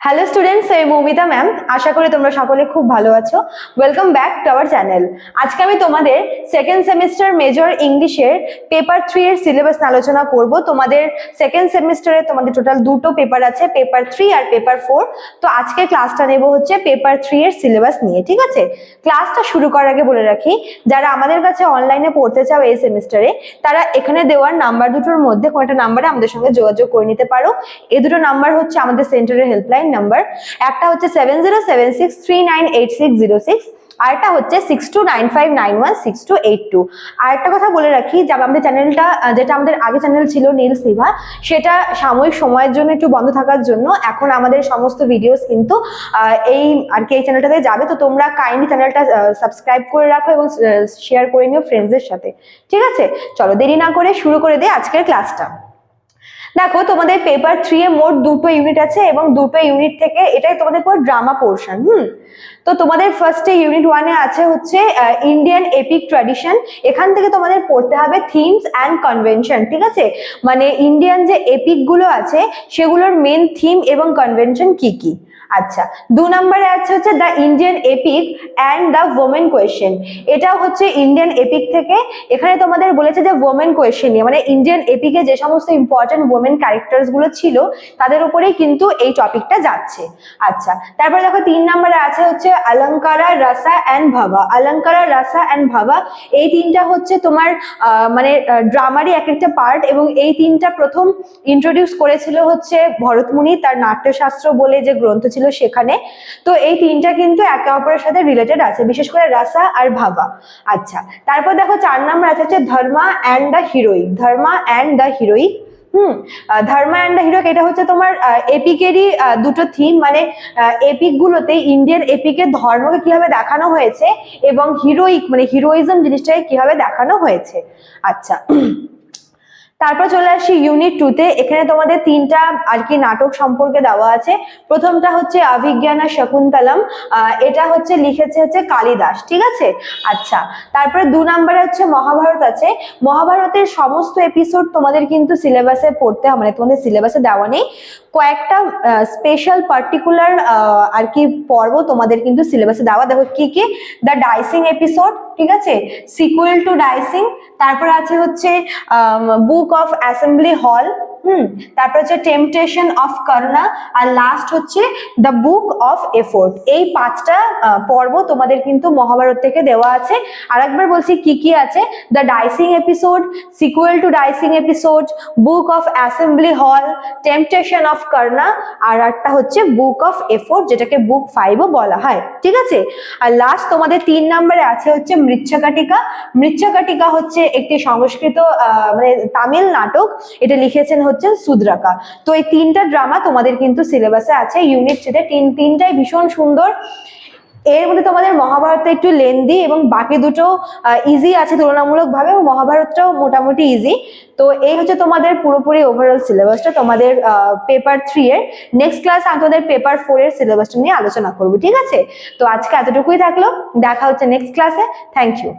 Hello students আমি Moumita ma'am আশা করি তোমরা সকলে খুব ভালো আছো। Welcome back to our channel আজকে আমি তোমাদের সেকেন্ড সেমিস্টার মেজর ইংলিশের পেপার থ্রি এর সিলেবাস আলোচনা করব। তোমাদের সেকেন্ড সেমিস্টারে তোমাদের টোটাল দুটো পেপার আছে পেপার থ্রি আর পেপার ফোর তো আজকে ক্লাসটা নেব হচ্ছে পেপার থ্রি এর সিলেবাস নিয়ে, ঠিক আছে? ক্লাসটা শুরু করার আগে বলে রাখি, যারা আমাদের কাছে অনলাইনে পড়তে চাও এই সেমিস্টারে তারা এখানে দেওয়ার নাম্বার দুটোর মধ্যে কোনো একটা নাম্বারে আমাদের সঙ্গে যোগাযোগ করে নিতে পারো। এই দুটো নাম্বার হচ্ছে আমাদের সেন্টারের হেল্পলাইন নাম্বার একটা হচ্ছে seven zero seven six three nine eight six zero six আরেকটা হচ্ছে six two nine five nine one six two eight two আর একটা কথা বলে রাখি, যে আমাদের চ্যানেলটা যেটা আমাদের আগে চ্যানেল ছিল নীল সিভা সেটা সাময়িক সময়ের জন্য একটু বন্ধ থাকার জন্য এখন আমাদের সমস্ত ভিডিওস কিন্তু এই আর কি এই চ্যানেলটাতে যাবে। তো তোমরা কাইন্ডলি চ্যানেলটা সাবস্ক্রাইব করে রাখো এবং শেয়ার করে নিও ফ্রেন্ডসদের সাথে। ঠিক আছে? চলো দেরি না করে শুরু করে দিই আজকের ক্লাসটা দেখো, তোমাদের পেপার থ্রি এ মোট দুটো ইউনিট আছে এবং দুটো ইউনিট থেকে এটাই তোমাদের পুরো ড্রামা পোর্শন হুম? তো তোমাদের ফার্স্টে ইউনিট ওয়ানে আছে হচ্ছে ইন্ডিয়ান এপিক ট্র্যাডিশন এখান থেকে তোমাদের পড়তে হবে থিমস অ্যান্ড কনভেনশন ঠিক আছে? মানে ইন্ডিয়ান যে এপিকগুলো আছে, সেগুলোর মেন থিম এবং কনভেনশন কি কি? আচ্ছা দু নম্বরে আছে হচ্ছে the Indian epic and the women question এটাও হচ্ছে ইন্ডিয়ান এপিক থেকে। এখানে তোমাদের বলেছে যে ওমেন কোয়েশ্চেন নিয়ে মানে ইন্ডিয়ান এপিকে যে সমস্ত ইম্পর্টেন্ট ওমেন ক্যারেক্টার্সগুলো ছিল, তাদের উপরেই কিন্তু এই টপিকটা যাচ্ছে। আচ্ছা তারপরে দেখো তিন নম্বরে আছে হচ্ছে অলঙ্কারা, রাসা অ্যান্ড ভাবা। অলঙ্কারা, রাসা অ্যান্ড ভাবা, এই তিনটা হচ্ছে তোমার মানে ড্রামারই এক একটা পার্ট এবং এই তিনটা প্রথম ইন্ট্রোডিউস করেছিল হচ্ছে ভরতমুনি, তার নাট্যশাস্ত্র বলে যে গ্রন্থ ছিল সেখানে। তো এই তিনটা কিন্তু একে অপরের সাথে রিলেটেড আছে, বিশেষ করে রাসা আর ভাবা। আচ্ছা তারপর দেখো চার নম্বর আছে হচ্ছে Dharma and the heroic Dharma and the heroic hmm Dharma and the এটা হচ্ছে তোমার এপিকেরই দুটো থিম মানে এপিক গুলোতে ইন্ডিয়ান এপিকের ধর্মকে কীভাবে দেখানো হয়েছে এবং হিরোইক মানে হিরোইজম জিনিসটাকে কীভাবে দেখানো হয়েছে। আচ্ছা তারপর চলে আসি ইউনিট টুতে এখানে তোমাদের তিনটা আর কি নাটক সম্পর্কে দেওয়া আছে। প্রথমটা হচ্ছে অভিজ্ঞানা শকুন্তলম এটা হচ্ছে লিখেছে হচ্ছে কালিদাস, ঠিক আছে? আচ্ছা তারপরে দু নম্বরে হচ্ছে মহাভারত আছে। মহাভারতের সমস্ত এপিসোড তোমাদের কিন্তু সিলেবাসে পড়তে মানে তোমাদের সিলেবাসে দেওয়া নেই। কয়েকটা স্পেশাল পার্টিকুলার আর কি পর্ব তোমাদের কিন্তু সিলেবাসে দেওয়া। দেখো কি কি? দ্য ডাইসিং এপিসোড ঠিক আছে? সিকুয়েল টু ডাইসিং তারপর আছে হচ্ছে বুক অফ অ্যাসেম্বলি হল হুম, তারপর হচ্ছে টেম্পটেশন অফ করোনা আর লাস্ট হচ্ছে দ্য বুক অফ এফোর্ট এই পাঁচটা পর্ব তোমাদের কিন্তু মহাভারত থেকে দেওয়া আছে। আর একবার বলছি কি কি আছে? The dicing episode sequel to dicing episode book of assembly hall temptation of corona আর একটা হচ্ছে বুক অফ এফোর্ট যেটাকে বুক ফাইভও বলা হয়। ঠিক আছে? আর লাস্ট তোমাদের তিন নম্বরে আছে হচ্ছে মৃচ্ছাকাটিকা। মৃচ্ছাকাটিকা হচ্ছে একটি সংস্কৃত মানে তামিল নাটক। এটা লিখেছেন হচ্ছে সুদ্রাকা। তো এই তিনটা ড্রামা তোমাদের কিন্তু সিলেবাসে আছে ইউনিট থ্রিতে তিন তিনটাই ভীষণ সুন্দর। এর মধ্যে তোমাদের মহাভারতটা একটু লেন্দি এবং বাকি দুটো ইজি আছে তুলনামূলকভাবে, এবং মহাভারতটাও মোটামুটি ইজি তো এই হচ্ছে তোমাদের পুরোপুরি ওভারঅল সিলেবাসটা তোমাদের পেপার থ্রি এর। নেক্সট ক্লাস আমি তোমাদের পেপার ফোর এর সিলেবাসটা নিয়ে আলোচনা করব, ঠিক আছে? তো আজকে এতটুকুই থাকল। দেখা হচ্ছে নেক্সট ক্লাসে থ্যাংক ইউ